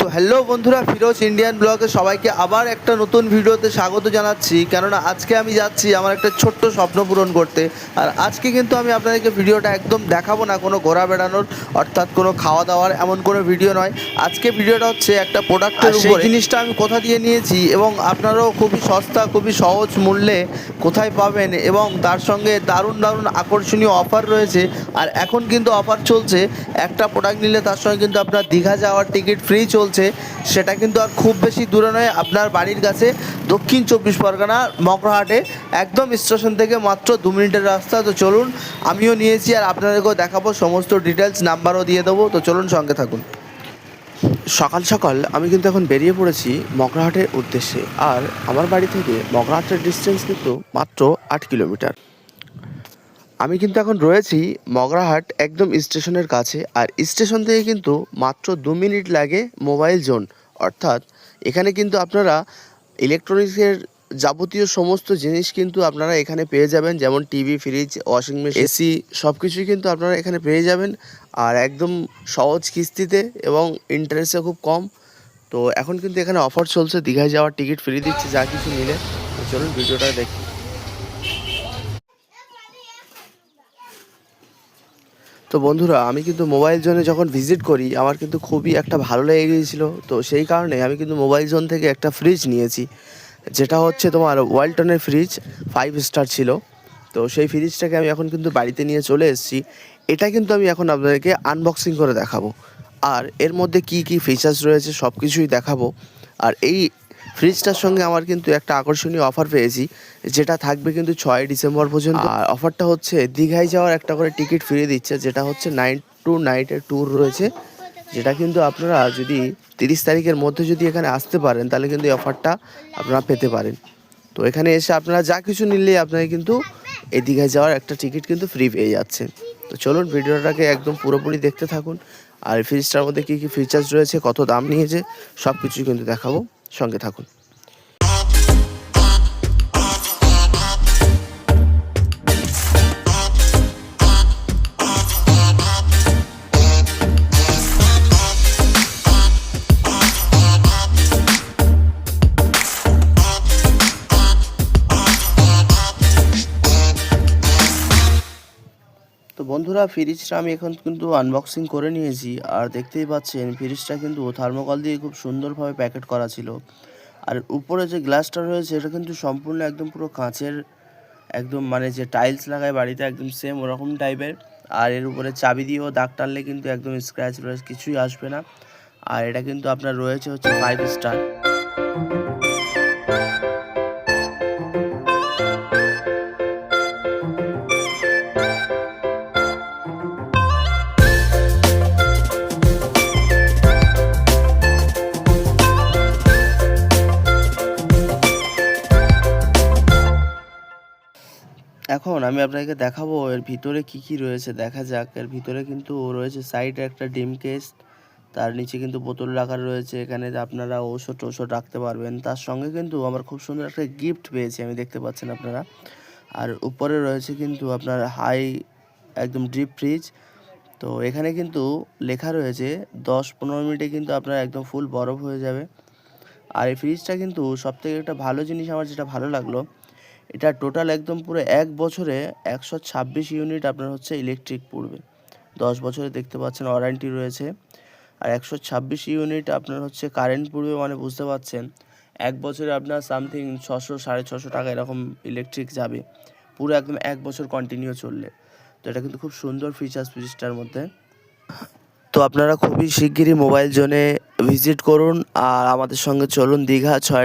তো হ্যালো বন্ধুরা ফিরোজ ইন্ডিয়ান ব্লগে সবাইকে আবার একটা নতুন ভিডিওতে স্বাগত জানাচ্ছি। কেননা আজকে আমি যাচ্ছি আমার একটা ছোট্ট স্বপ্ন পূরণ করতে। আর আজকে কিন্তু আমি আপনাদেরকে ভিডিওটা একদম দেখাবো না কোনো ঘোরা বেড়ানোর অর্থাৎ কোনো খাওয়া দাওয়ার এমন কোনো ভিডিও নয়। আজকে ভিডিওটা হচ্ছে একটা প্রোডাক্টের উপর। জিনিসটা আমি কোথা দিয়ে নিয়েছি এবং আপনারাও খুবই সস্তা খুবই সহজ মূল্যে কোথায় পাবেন এবং তার সঙ্গে দারুণ দারুণ আকর্ষণীয় অফার রয়েছে। আর এখন কিন্তু অফার চলছে। একটা প্রোডাক্ট নিলে তার সঙ্গে কিন্তু আপনার দীঘা যাওয়ার টিকিট ফ্রি চলছে। সেটা কিন্তু আর খুব বেশি দূরে নয়, আপনার বাড়ির কাছে দক্ষিণ চব্বিশ পরগনা, মগরাহাটে, একদম স্টেশন থেকে মাত্র দু মিনিটের রাস্তা। তো চলুন, আমিও নিয়েছি আর আপনাদেরকেও দেখাবো, সমস্ত ডিটেলস নাম্বারও দিয়ে দেবো। তো চলুন সঙ্গে থাকুন। সকাল সকাল আমি কিন্তু এখন বেরিয়ে পড়েছি মগরাহাটের উদ্দেশ্যে, আর আমার বাড়ি থেকে মগরাহাটের ডিস্টেন্স কিন্তু মাত্র আট কিলোমিটার আমি কিন্তু এখন রয়েছি মগরাহাট একদম স্টেশনের কাছে, আর স্টেশন থেকে কিন্তু মাত্র দু মিনিট লাগে মোবাইল জোন। অর্থাৎ এখানে কিন্তু আপনারা ইলেকট্রনিক্সের যাবতীয় সমস্ত জিনিস কিন্তু আপনারা এখানে পেয়ে যাবেন, যেমন TV, fridge, washing machine, AC সব কিছুই কিন্তু আপনারা এখানে পেয়ে যাবেন। আর একদম সহজ কিস্তিতে এবং ইন্টারেস্টে খুব কম। তো এখন কিন্তু এখানে অফার চলছে, দীঘায় যাওয়ার টিকিট ফ্রি দিচ্ছে, যা কিছু নিলে। চলুন, ভিডিওটা দেখি। তো বন্ধুরা, আমি কিন্তু মোবাইল জোনে যখন ভিজিট করি, আমার কিন্তু খুবই একটা ভালো লেগে গিয়েছিল। তো সেই কারণে আমি কিন্তু মোবাইল জোন থেকে একটা ফ্রিজ নিয়েছি, যেটা হচ্ছে তোমার ওয়ালটনের ফ্রিজ ফাইভ স্টার ছিল। তো সেই ফ্রিজটাকে আমি এখন কিন্তু বাড়িতে নিয়ে চলে এসেছি। এটা কিন্তু আমি এখন আপনাদেরকে আনবক্সিং করে দেখাবো। আর এর মধ্যে কি কি ফিচার্স রয়েছে সব কিছুই দেখাবো। আর এই ফ্রিজটার সঙ্গে আমার কিন্তু একটা আকর্ষণীয় অফার পেয়েছি যেটা থাকবে কিন্তু ছয় ডিসেম্বর পর্যন্ত। আর অফারটা হচ্ছে দীঘায় যাওয়ার একটা করে টিকিট ফিরে দিচ্ছে যেটা হচ্ছে নাইন টু নাইটের ট্যুর রয়েছে। যেটা কিন্তু আপনারা যদি তিরিশ তারিখের মধ্যে যদি এখানে আসতে পারেন তাহলে কিন্তু এই অফারটা আপনারা পেতে পারেন। তো এখানে এসে আপনারা যা কিছু নিলেই আপনারা কিন্তু এই দীঘায় যাওয়ার একটা টিকিট কিন্তু ফ্রি পেয়ে যাচ্ছেন তো চলুন ভিডিওটাকে একদম পুরোপুরি দেখতে থাকুন আর ফ্রিজটার মধ্যে কী কী ফিচার্স রয়েছে কত দাম নিয়েছে সব কিছুই কিন্তু দেখাবো। সঙ্গে থাকুন। বন্ধুরা, ফ্রিজটা আমি এখন কিন্তু আনবক্সিং করে নিয়েছি। আর দেখতেই পাচ্ছেন, ফ্রিজটা কিন্তু থার্মোকল দিয়ে খুব সুন্দরভাবে প্যাকেট করা ছিল। আর উপরে যে গ্লাসটা রয়েছে, এটা কিন্তু সম্পূর্ণ একদম পুরো কাঁচের, একদম মানে যে টাইলস লাগায় বাড়িতে একদম সেম ওরকম টাইপের আর এর উপরে চাবি দিয়েও দাগ টানলে কিন্তু একদম স্ক্র্যাচ রয়েছে কিছুই আসবে না। আর এটা কিন্তু আপনার রয়েছে হচ্ছে ফাইভ স্টার এখন আমি আপনাকে দেখাবো এর ভিতরে কি কি রয়েছে। দেখা যাক, এর ভিতরে কিন্তু রয়েছে সাইডে একটা ডিম কেস তার নিচে কিন্তু বোতল রাখা রয়েছে, এখানে আপনারা ঔষধ টৌষধ রাখতে পারবেন। তার সঙ্গে কিন্তু আমার খুব সুন্দর একটা গিফট পেয়েছি, আমি দেখতে পাচ্ছেন আপনারা। আর উপরে রয়েছে কিন্তু আপনার হাই একদম ডিপ ফ্রিজ তো এখানে কিন্তু লেখা রয়েছে, দশ পনেরো মিনিটে কিন্তু আপনার একদম ফুল বরফ হয়ে যাবে। আর এই ফ্রিজটা কিন্তু সবথেকে একটা ভালো জিনিস, আমার যেটা ভালো লাগল এটা টোটাল একদম পুরো এক বছরে একশো ছাব্বিশ ইউনিট আপনার হচ্ছে ইলেকট্রিক পড়বে। দশ বছরে দেখতে পাচ্ছেন ওয়ারেন্টি রয়েছে। আর একশো ছাব্বিশ ইউনিট আপনার হচ্ছে কারেন্ট পড়বে মানে বুঝতে পারছেন এক বছরে আপনার সামথিং ছশো, সাড়ে ছশো টাকা এরকম ইলেকট্রিক যাবে। পুরো একদম এক বছর কন্টিনিউ চললে। তো এটা কিন্তু খুব সুন্দর ফিচার্স ফ্রিজটার মধ্যে। তো আপনারা খুবই শিগগিরই মোবাইল জোনে ভিজিট করুন আর আমাদের সঙ্গে চলুন দীঘা ছয়